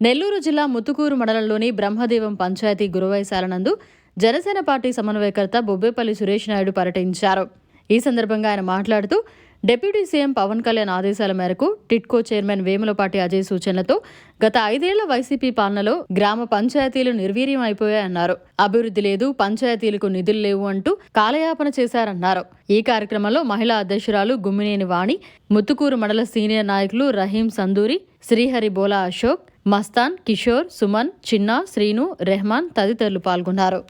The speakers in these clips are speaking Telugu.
నెల్లూరు జిల్లా ముతుకూరు మండలంలోని బ్రహ్మదేవం పంచాయతీ గురువైశాల నందు జనసేన పార్టీ సమన్వయకర్త బొబ్బేపల్లి సురేష్ నాయుడు పర్యటించారు. ఈ సందర్భంగా ఆయన మాట్లాడుతూ డిప్యూటీ సీఎం పవన్ కళ్యాణ్ ఆదేశాల మేరకు టిట్కో చైర్మన్ వేములపాటి అజయ్ సూచనలతో గత ఐదేళ్ళ వైసీపీ పాలనలో గ్రామ పంచాయతీలు నిర్వీర్యం అయిపోయాయన్నారు అభివృద్ధి లేదు పంచాయతీలకు నిధులు లేవు అంటూ కాలయాపన చేశారన్నారు. ఈ కార్యక్రమంలో మహిళా అధ్యక్షురాలు గుమ్మినేని వాణి ముత్తుకూరు మండల సీనియర్ నాయకులు రహీం సందూరి శ్రీహరి బోలా అశోక్ మస్తాన్ కిషోర్ సుమన్ చిన్న శ్రీను రెహమాన్ తదితరులు పాల్గొన్నారు.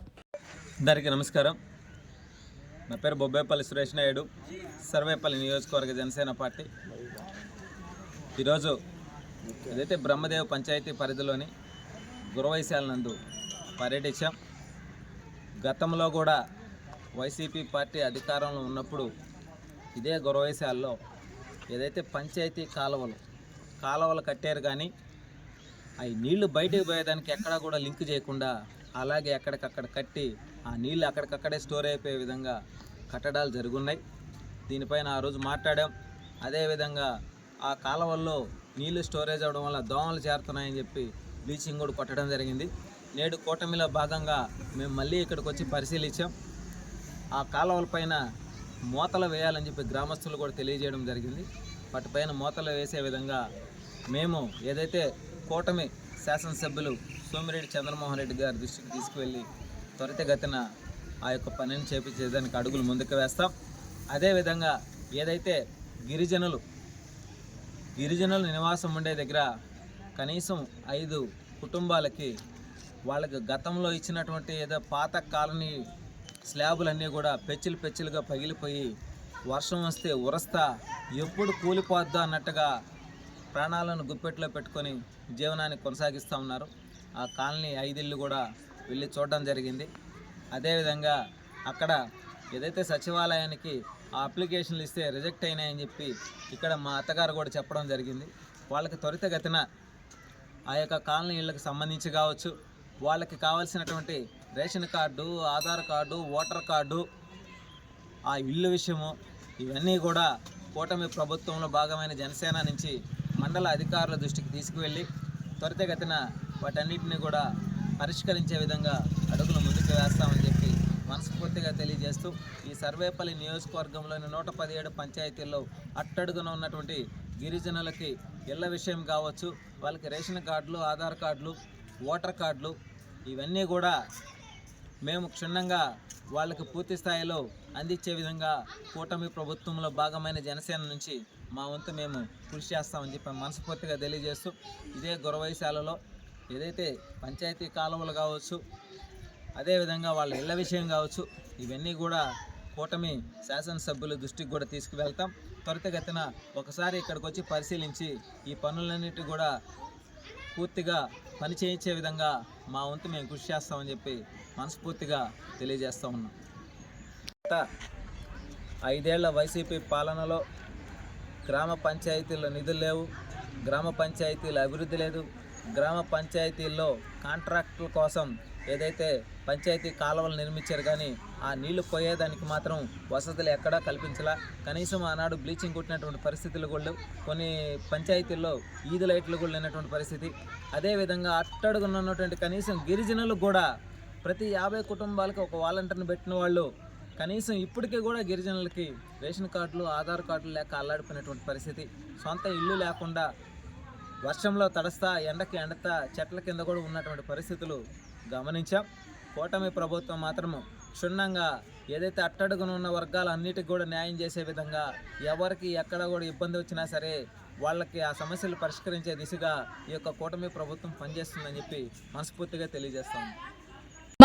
అందరికీ నమస్కారం. నా పేరు బొబ్బేపల్లి సురేష్ నాయుడు సర్వేపల్లి నియోజకవర్గ జనసేన పార్టీ. ఈరోజు ఏదైతే బ్రహ్మదేవ్ పంచాయతీ పరిధిలోని గురవైశాల నందు పర్యటించాం. గతంలో కూడా వైసీపీ పార్టీ అధికారంలో ఉన్నప్పుడు ఇదే గురవైశాల్లో ఏదైతే పంచాయతీ కాలువలు కాలువలు కట్టారు కానీ అవి నీళ్ళు బయటకు పోయేదానికి ఎక్కడా కూడా లింక్ చేయకుండా అలాగే ఎక్కడికక్కడ కట్టి ఆ నీళ్ళు అక్కడికక్కడే స్టోర్ అయిపోయే విధంగా కట్టడాలు జరుగున్నాయి. దీనిపైన ఆ రోజు మాట్లాడాం. అదేవిధంగా ఆ కాలువల్లో నీళ్ళు స్టోరేజ్ అవ్వడం వల్ల దోమలు చేరుతున్నాయని చెప్పి బ్లీచింగ్ కూడా కొట్టడం జరిగింది. నేడు కూటమిలో భాగంగా మేము మళ్ళీ ఇక్కడికి వచ్చి పరిశీలించాం. ఆ కాలువల పైన మూతలు వేయాలని చెప్పి గ్రామస్తులు కూడా తెలియజేయడం జరిగింది. వాటిపైన మూతలు వేసే విధంగా మేము ఏదైతే కూటమి శాసనసభ్యులు సోమిరెడ్డి చంద్రమోహన్ రెడ్డి గారి దృష్టికి తీసుకువెళ్ళి త్వరితగతిన ఆ యొక్క పనిని చేపించేదానికి అడుగులు ముందుకు వేస్తాం. అదేవిధంగా ఏదైతే గిరిజనులు గిరిజనుల నివాసం ఉండే దగ్గర కనీసం ఐదు కుటుంబాలకి వాళ్ళకి గతంలో ఇచ్చినటువంటి ఏదో పాత కాలనీ స్లాబులన్నీ కూడా పెచ్చులు పెచ్చిలుగా పగిలిపోయి వర్షం వస్తే ఉరస్తా ఎప్పుడు కూలిపోద్దా అన్నట్టుగా ప్రాణాలను గుప్పెట్లో పెట్టుకొని జీవనాన్ని కొనసాగిస్తూ ఉన్నారు. ఆ కాలనీ ఐదిళ్ళు కూడా వెళ్ళి చూడడం జరిగింది. అదేవిధంగా అక్కడ ఏదైతే సచివాలయానికి ఆ అప్లికేషన్లు ఇస్తే రిజెక్ట్ అయినాయని చెప్పి ఇక్కడ మా అత్తగారు కూడా చెప్పడం జరిగింది. వాళ్ళకి త్వరితగతిన ఆ యొక్క కాలనీ ఇళ్ళకి సంబంధించి కావచ్చు వాళ్ళకి కావాల్సినటువంటి ration card Aadhaar card voter card ఆ ఇల్లు విషయము ఇవన్నీ కూడా కూటమి ప్రభుత్వంలో భాగమైన జనసేన నుంచి మండల అధికారుల దృష్టికి తీసుకువెళ్ళి త్వరితగతిన వాటన్నిటిని కూడా పరిష్కరించే విధంగా అడుగులు ముందుకు వేస్తామని చెప్పి మనస్ఫూర్తిగా తెలియజేస్తూ ఈ సర్వేపల్లి నియోజకవర్గంలోని నూట పదిహేడు పంచాయతీల్లో అట్టడుగున ఉన్నటువంటి గిరిజనులకి ఇళ్ళ విషయం కావచ్చు వాళ్ళకి రేషన్ కార్డులు ఆధార్ కార్డులు ఓటర్ కార్డులు ఇవన్నీ కూడా మేము క్షుణ్ణంగా వాళ్ళకి పూర్తి స్థాయిలో అందించే విధంగా కూటమి ప్రభుత్వంలో భాగమైన జనసేన నుంచి మా వంతు మేము కృషి చేస్తామని చెప్పి మనస్ఫూర్తిగా తెలియజేస్తూ ఇదే గురవైశాలలో ఏదైతే పంచాయతీ కాలువలు కావచ్చు అదేవిధంగా వాళ్ళ ఇళ్ళ విషయం కావచ్చు ఇవన్నీ కూడా కూటమి శాసనసభ్యుల దృష్టికి కూడా తీసుకువెళ్తాం. త్వరితగతిన ఒకసారి ఇక్కడికి వచ్చి పరిశీలించి ఈ పనులన్నిటి కూడా పూర్తిగా పని చేయించే విధంగా మా వంతు మేము కృషి చేస్తామని చెప్పి మనస్ఫూర్తిగా తెలియజేస్తా ఉన్నాం. ఐదేళ్ళ వైసీపీ పాలనలో గ్రామ పంచాయతీల్లో నిధులు లేవు గ్రామ పంచాయతీల అభివృద్ధి లేదు. గ్రామ పంచాయతీల్లో కాంట్రాక్టుల కోసం ఏదైతే పంచాయతీ కాలువలు నిర్మించారు కానీ ఆ నీళ్ళు పోయేదానికి మాత్రం వసతులు ఎక్కడా కల్పించలా. కనీసం ఆనాడు బ్లీచింగ్ కొట్టినటువంటి పరిస్థితులు కూడా కొన్ని పంచాయతీల్లో ఈదు లైట్లు కూడా లేనటువంటి పరిస్థితి. అదేవిధంగా అట్టడుగున్నటువంటి కనీసం గిరిజనులు కూడా ప్రతి యాభై కుటుంబాలకు ఒక వాలంటీర్ని పెట్టిన వాళ్ళు కనీసం ఇప్పటికీ కూడా గిరిజనులకి రేషన్ కార్డులు ఆధార్ కార్డులు లేక అల్లాడిపోయినటువంటి పరిస్థితి. సొంత ఇల్లు లేకుండా వర్షంలో తడస్తా ఎండకి ఎండతా చెట్ల కింద కూడా ఉన్నటువంటి పరిస్థితులు గమనించాం. కూటమి ప్రభుత్వం మాత్రము క్షుణ్ణంగా ఏదైతే అట్టడుగున ఉన్న వర్గాలన్నిటికి కూడా న్యాయం చేసే విధంగా ఎవరికి ఎక్కడ కూడా ఇబ్బంది వచ్చినా సరే వాళ్ళకి ఆ సమస్యలు పరిష్కరించే దిశగా ఈ యొక్క కూటమి ప్రభుత్వం పనిచేస్తుందని చెప్పి మనస్ఫూర్తిగా తెలియజేస్తాము